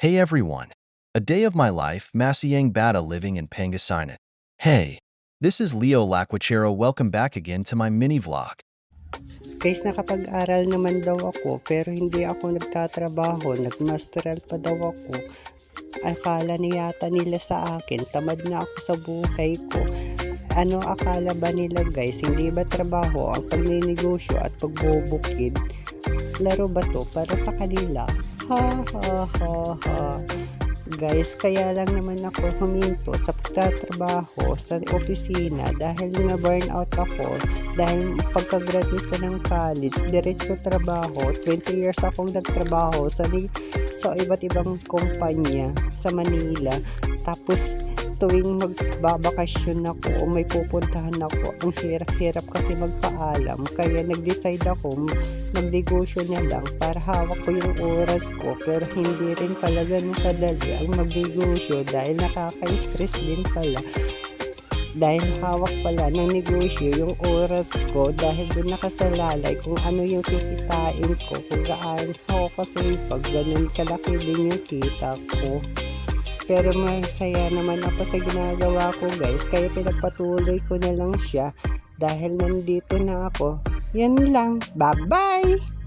Hey everyone! A day of my life, Masiyang Bata living in Pangasinan. Hey, this is Leo Laquachero. Welcome back again to my mini vlog. Guys, nakapag-aral naman daw ako pero hindi ako nagtatrabaho. Nagmasteral pa daw ako. Akala na yata nila sa akin, tamad na ako sa buhay ko. Ano akala ba nila guys? Hindi ba trabaho ang pagninegosyo at pagbubukid? Laro ba to para sa kanila? Ha ha ha ha. Guys, kaya lang naman ako huminto sa pagtatrabaho sa opisina dahil na burnout ako dahil pagka-graduate ko ng college, diretso trabaho. 20 years akong nagtrabaho sa, sa iba't ibang kumpanya sa Manila. Tapos tuwing magbabakasyon ako o may pupuntahan ako, ang hirap-hirap kasi magpaalam. Kaya nag-decide ako magnegosyo na lang para hawak ko yung oras ko. Pero hindi rin pala ganun kadali ang magnegosyo dahil nakaka-stress din pala dahil hawak pala ng negosyo yung oras ko dahil doon nakasalalay kung ano yung kikitain ko kung gaano ako kasi pag ganun kalaki din yung kita ko pero masaya naman ako sa ginagawa ko guys. Kaya pinagpatuloy ko na lang siya. Dahil nandito na ako. Yan lang. Bye bye